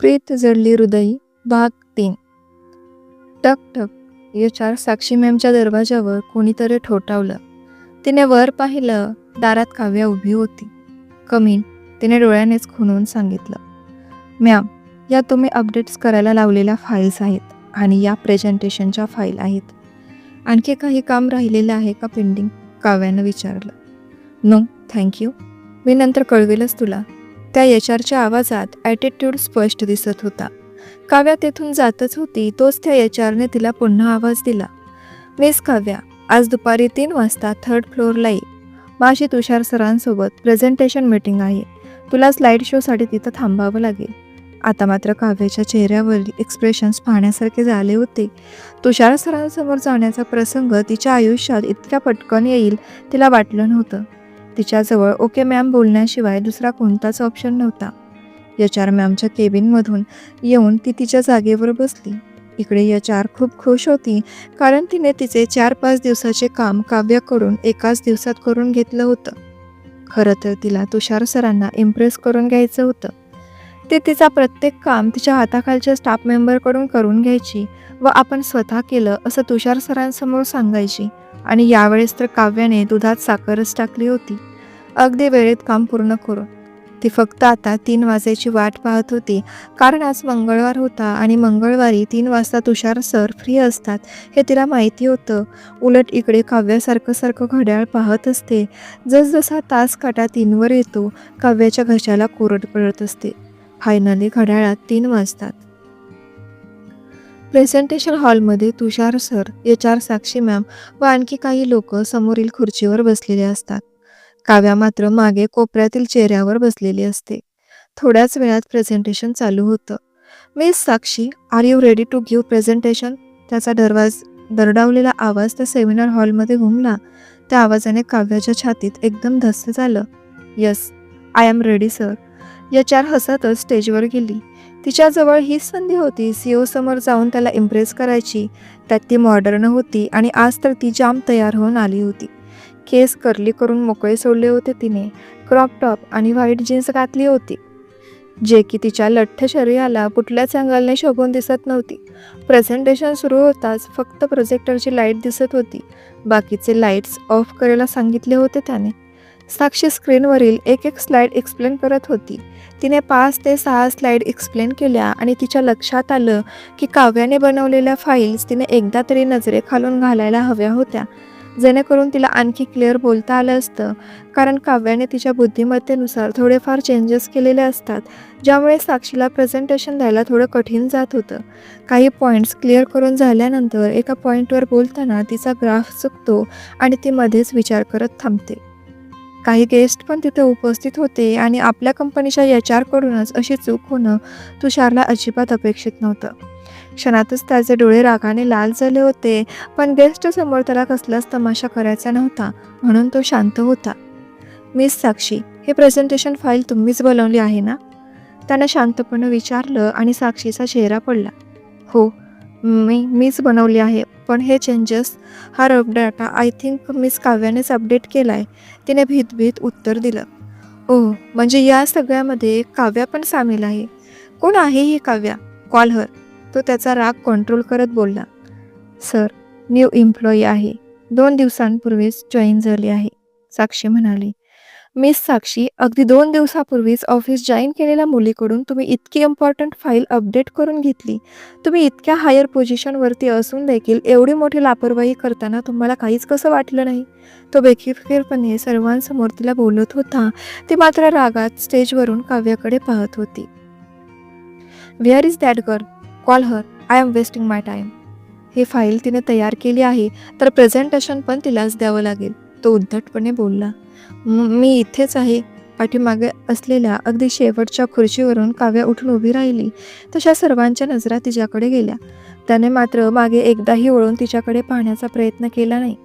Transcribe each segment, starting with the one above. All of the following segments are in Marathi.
प्रीत जडली हृदयी भाग तीन. टक टक. या चार साक्षी मॅमच्या दरवाजावर कोणीतरी ठोठावलं. तिने वर पाहिलं दारात काव्या उभी होती. कमीन तिने डोळ्यानेच खुणून सांगितलं मॅम या तुम्ही अपडेट्स करायला लावलेल्या फाईल्स आहेत आणि या प्रेझेंटेशनच्या फाईल आहेत. आणखी काही काम राहिलेलं आहे का पेंडिंग काव्यानं विचारलं. नो थँक्यू मी नंतर कळवेलच तुला. त्या एच आरच्या आवाजात ॲटिट्यूड स्पष्ट दिसत होता. काव्या तेथून जातच होती तोच त्या एच आरने तिला पुन्हा आवाज दिला. मिस काव्या आज दुपारी तीन वाजता थर्ड फ्लोअरला ये. माझी तुषार सरांसोबत प्रेझेंटेशन मीटिंग आहे. तुला स्लाईड शोसाठी तिथं थांबावं लागेल. आता मात्र काव्याच्या चेहऱ्यावरील एक्सप्रेशन्स पाहण्यासारखे झाले होते. तुषार सरांसमोर जाण्याचा प्रसंग तिच्या आयुष्यात इतक्या पटकन येईल तिला वाटलं नव्हतं. तिच्याजवळ ओके मॅम बोलण्याशिवाय दुसरा कोणताच ऑप्शन नव्हता. यच आर मॅमच्या केबिनमधून येऊन ती तिच्या जागेवर बसली. इकडे यच आर खूप खुश होती कारण तिने तिचे चार पाच दिवसाचे काम काव्याकडून एकाच दिवसात करून घेतलं होतं. खरं तर तिला तुषार सरांना इम्प्रेस करून घ्यायचं होतं. ते तिचा प्रत्येक काम तिच्या हाताखालच्या स्टाफ मेंबरकडून करून घ्यायची व आपण स्वतः केलं असं तुषार सरांसमोर सांगायची. आणि यावेळेस तर काव्याने दुधात साखरच टाकली होती. अगदी वेळेत काम पूर्ण करून. ती फक्त आता तीन वाजायची वाट पाहत होती. कारण आज मंगळवार होता आणि मंगळवारी तीन वाजता तुषार सर फ्री असतात हे तिला माहिती होतं. उलट इकडे काव्यासारखं सारखं घड्याळ पाहत असते. जसजसा तास काटा तीनवर येतो काव्याच्या घशाला कोरड पडत असते. फायनली घड्याळात तीन वाजतात. प्रेझेंटेशन हॉलमध्ये Tushar sir H R Sakshi ma'am व आणखी काही लोक समोरील खुर्चीवर बसलेले असतात. काव्या मात्र मागे कोपऱ्यातील चेहऱ्यावर बसलेली असते. थोड्याच वेळात प्रेझेंटेशन चालू होतं. Miss Sakshi are you ready to give presentation? त्याचा दरवाज दरडावलेला आवाज त्या सेमिनार हॉलमध्ये घुमला. त्या आवाजाने काव्याच्या छातीत एकदम धस्त झालं. Yes I am ready sir. या चार हसतच स्टेजवर गेली. तिच्याजवळ हीच संधी होती सीओ समोर जाऊन त्याला इम्प्रेस करायची. त्यात ती मॉडर्न होती आणि आज तर ती जाम तयार होऊन आली होती. केस कर्ली करून मोकळे सोडले होते तिने. क्रॉप टॉप आणि व्हाईट जीन्स घातली होती. जे की तिच्या लठ्ठ शरीराला कुठल्याच अँगलने शोभून दिसत नव्हती. प्रेझेंटेशन सुरू होताच फक्त प्रोजेक्टरची लाइट दिसत होती. बाकीचे लाईट्स ऑफ करायला सांगितले होते त्याने. साक्षी स्क्रीनवरील एक एक स्लाईड एक्सप्लेन करत होती. तिने पाच ते सहा स्लाईड एक्सप्लेन केल्या आणि तिच्या लक्षात आलं की काव्याने बनवलेल्या फाईल्स तिने एकदा तरी नजरेखालून घालायला हव्या होत्या. जेणेकरून तिला आणखी क्लिअर बोलता आलं असतं. कारण काव्याने तिच्या बुद्धिमत्तेनुसार थोडेफार चेंजेस केलेले असतात ज्यामुळे साक्षीला प्रेझेंटेशन द्यायला थोडं कठीण जात होतं. काही पॉईंट्स क्लिअर करून झाल्यानंतर एका पॉईंटवर बोलताना तिचा ग्राफ चुकतो आणि ती मध्येच विचार करत थांबते. काही गेस्ट पण तिथे उपस्थित होते आणि आपल्या कंपनीच्या एच आरकडूनच अशी चूक होणं तुषारला अजिबात अपेक्षित नव्हतं. क्षणातच त्याचे डोळे रागाने लाल झाले होते पण गेस्ट समोर त्याला कसलाच तमाशा करायचा नव्हता म्हणून तो शांत होता. मिस साक्षी हे प्रेझेंटेशन फाईल तुम्हीच बनवली आहे ना? त्यानं शांतपणे विचारलं आणि साक्षीचा चेहरा पडला. हो मी मीच बनवली आहे. पण हे चेंजेस हा रब डाटा आय थिंक मिस काव्यानेच अपडेट केला आहे तिने भीत भीत उत्तर दिलं. ओह म्हणजे या सगळ्यामध्ये काव्या पण सामील आहे. कोण आहे ही काव्या? कॉल हर तो त्याचा राग कंट्रोल करत बोलला. सर न्यू एम्प्लॉई आहे. दोन दिवसांपूर्वीच जॉईन झाली आहे साक्षी म्हणाली. मिस साक्षी अगदी दोन दिवसापूर्वीच ऑफिस जॉईन केलेल्या मुलीकडून तुम्ही इतकी इम्पॉर्टंट फाईल अपडेट करून घेतली. तुम्ही इतक्या हायर पोझिशनवरती असून देखील एवढी मोठी लापरवाही करताना तुम्हाला काहीच कसं वाटलं नाही? तो बेखिफिरपणे सर्वांसमोर तिला बोलत होता. ती मात्र रागात स्टेजवरून काव्याकडे पाहत होती. Where is that girl call her I am wasting my time he file तिने तयार केली आहे तर प्रेझेंटेशन पण तिलाच द्यावं लागेल तो उद्धटपणे बोलला. मी इथेच आहे. पाठीमागे असलेल्या अगदी शेवटच्या खुर्चीवरून काव्या उठून उभी राहिली. तशा सर्वांच्या नजरा तिच्याकडे गेल्या. त्याने मात्र मागे एकदाही वळून तिच्याकडे पाहण्याचा प्रयत्न केला नाही.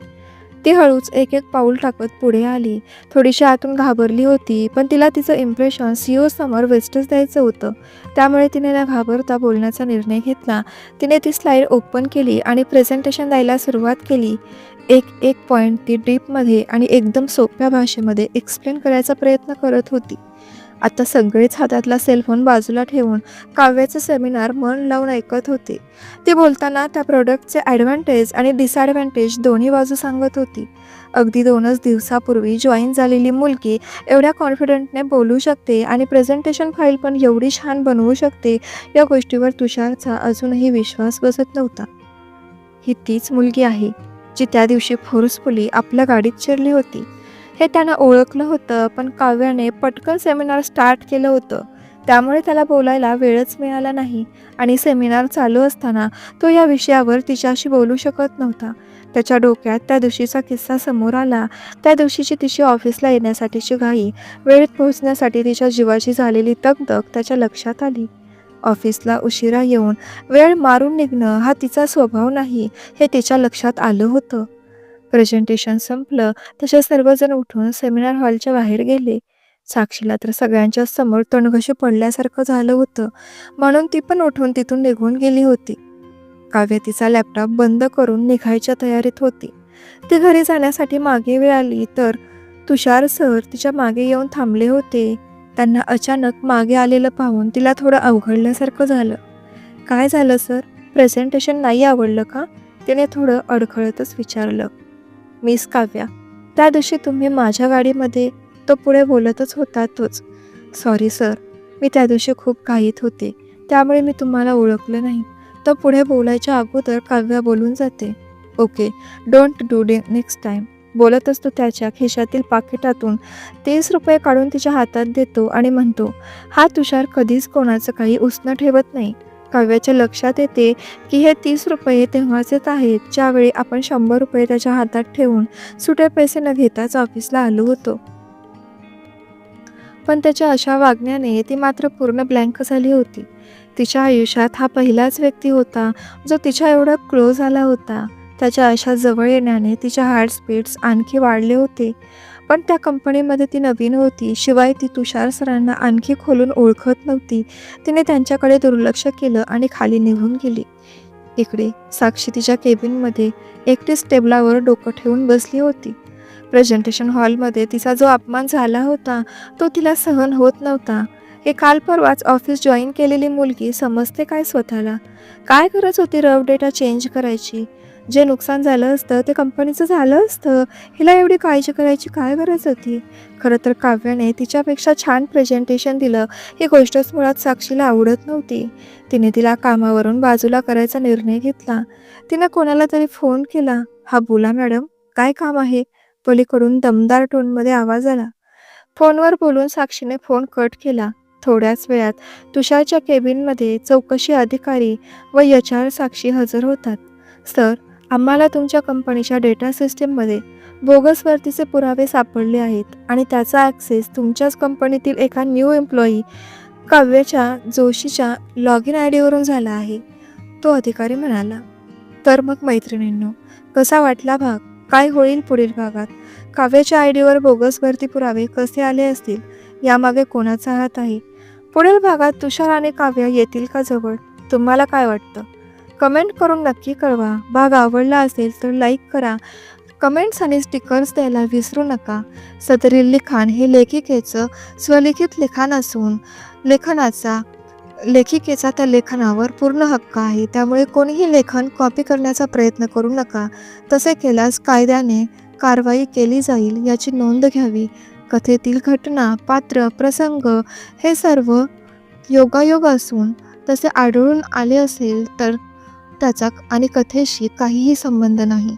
ती हळूच एक एक पाऊल टाकत पुढे आली. थोडीशी आतून घाबरली होती पण तिला तिचं इम्प्रेशन सीओ समोर वेस्टच द्यायचं होतं. त्यामुळे तिने न घाबरता बोलण्याचा निर्णय घेतला. तिने ती स्लाईड ओपन केली आणि प्रेझेंटेशन द्यायला सुरुवात केली. एक एक पॉईंट ती डीपमध्ये आणि एकदम सोप्या भाषेमध्ये एक्सप्लेन करायचा प्रयत्न करत होती. आता सगळेच हातातला सेलफोन बाजूला ठेवून काव्याचं सेमिनार मन लावून ऐकत होते. ती बोलताना त्या प्रोडक्टचे ॲडव्हान्टेज आणि डिसॲडव्हान्टेज दोन्ही बाजू सांगत होती. अगदी दोनच दिवसापूर्वी जॉईन झालेली मुलगी एवढ्या कॉन्फिडंटने बोलू शकते आणि प्रेझेंटेशन फाईल पण एवढी छान बनवू शकते या गोष्टीवर तुषारचा अजूनही विश्वास बसत नव्हता. ही तीच मुलगी आहे. जी त्या दिवशी फोर्सफुली आपल्या गाडीत चिरली होती. हे त्यानं ओळखलं होतं पण काव्याने पटकन सेमिनार स्टार्ट केलं होतं. त्यामुळे त्याला बोलायला वेळच मिळाला नाही आणि सेमिनार चालू असताना तो या विषयावर तिच्याशी बोलू शकत नव्हता. त्याच्या डोक्यात त्या दिवशीचा किस्सा समोर आला. त्या दिवशीची तिची ऑफिसला येण्यासाठीची घाई वेळेत पोहोचण्यासाठी तिच्या जीवाची झालेली तगदग त्याच्या लक्षात आली. ऑफिसला उशिरा येऊन वेळ मारून निघणं हा तिचा स्वभाव नाही हे तिच्या लक्षात आलं होतं. प्रेझेंटेशन संपलं तसे सर्वजण उठून सेमिनार हॉलच्या बाहेर गेले. साक्षीला तर सगळ्यांच्या समोर तणघशी पडल्यासारखं झालं होतं म्हणून ती पण उठून तिथून निघून गेली होती. काव्य तिचा लॅपटॉप बंद करून निघायच्या तयारीत होती. ती घरी जाण्यासाठी मागे वेळ आली तर तुषार सर तिच्यामागे येऊन थांबले होते. त्यांना अचानक मागे आलेलं पाहून तिला थोडं अवघडल्यासारखं झालं. काय झालं सर? प्रेझेंटेशन नाही आवडलं का? तिने थोडं अडखळतच विचारलं. मिस काव्या त्या दिवशी तुम्ही माझ्या गाडीमध्ये तो पुढे बोलतच होता तोच सॉरी सर. मी त्या दिवशी खूप घाईत होते. त्यामुळे मी तुम्हाला ओळखलं नाही. तर पुढे बोलायच्या अगोदर काव्या बोलून जाते. Okay. Don't do the next time बोलतच तो त्याच्या खिशातील पाकिटातून. तीस रुपये काढून तिच्या हातात देतो आणि म्हणतो हा तुषार कधीच कोणाचं काही उसणं ठेवत नाही. काव्याच्या लक्षात येते की हे तीस रुपये तेव्हाचेच आहेत ज्यावेळी आपण शंभर रुपये त्याच्या हातात ठेवून सुटे पैसे न घेताच ऑफिसला आलो होतो. पण त्याच्या अशा वागण्याने ती मात्र पूर्ण ब्लँक झाली होती. तिच्या आयुष्यात हा पहिलाच व्यक्ती होता जो तिच्या एवढा क्लोज आला होता. त्याच्या अशा जवळ येण्याने तिच्या हार्ट स्पीड्स आणखी वाढले होते. पण त्या कंपनीमध्ये ती नवीन होती. शिवाय ती तुषार सरांना आणखी खोलून ओळखत नव्हती. तिने त्यांच्याकडे दुर्लक्ष केलं आणि खाली निघून गेली. इकडे साक्षी तिच्या केबिनमध्ये एकटीच टेबलावर डोकं ठेवून बसली होती. प्रेझेंटेशन हॉलमध्ये तिचा जो अपमान झाला होता तो तिला सहन होत नव्हता. हे काल परवाच ऑफिस जॉईन केलेली मुलगी समजते काय स्वतःला? काय गरज होती रफ डेटा चेंज करायची? जे नुकसान झालं असतं ते कंपनीचं झालं असतं. हिला एवढी काळजी करायची काय गरज होती? खरं तर काव्याने तिच्यापेक्षा छान प्रेझेंटेशन दिलं. ही गोष्टच मुळात साक्षीला आवडत नव्हती. तिने तिला कामावरून बाजूला करायचा निर्णय घेतला. तिनं कोणाला तरी फोन केला. हा बोला मॅडम. काय काम आहे? पलीकडून दमदार टोनमध्ये आवाज आला. फोनवर बोलून साक्षीने फोन कट केला. थोड्याच वेळात तुषारच्या केबिनमध्ये चौकशी अधिकारी व यचार आर साक्षी हजर होतात. सर आम्हाला तुमच्या कंपनीच्या डेटा सिस्टीममध्ये बोगस वर्तीचे पुरावे सापडले आहेत आणि त्याचा ॲक्सेस तुमच्याच कंपनीतील एका न्यू एम्प्लॉई काव्याच्या जोशीच्या लॉग इन आय डीवरून झाला आहे. तो अधिकारी म्हणाला तर मग मैत्रिणींनो कसा वाटला भाग? काय होईल पुढील भागात? काव्याच्या आय डीवर बोगस भरती पुरावे कसे आले असतील? यामागे कोणाचा हात आहे? पुढील भागात तुषार आणि काव्य येतील का जवळ? तुम्हाला काय वाटतं? कमेंट करून नक्की कळवा. भाग आवडला असेल तर लाईक करा. कमेंट्स आणि स्टिकर्स द्यायला विसरू नका. सदरील लिखाण हे लेखिकेचं स्वलिखित लिखाण असून लेखनाचा लेखिकेचा त्या लेखनावर पूर्ण हक्क आहे. त्यामुळे कोणीही लेखन कॉपी करण्याचा प्रयत्न करू नका. तसे केल्यास कायद्याने कारवाई केली जाईल याची नोंद घ्यावी. कथेतील घटना पात्र प्रसंग हे सर्व योगायोग असून तसे आढळून आले असेल तर त्याचा आणि कथेशी काहीही संबंध नाही.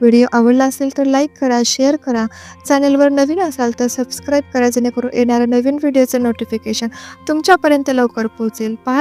व्हिडिओ आवडला असेल तर लाईक करा शेअर करा. चॅनलवर नवीन असाल तर सबस्क्राईब करा जेणेकरून येणाऱ्या नवीन व्हिडिओचं नोटिफिकेशन तुमच्यापर्यंत लवकर पोहोचेल. पाहत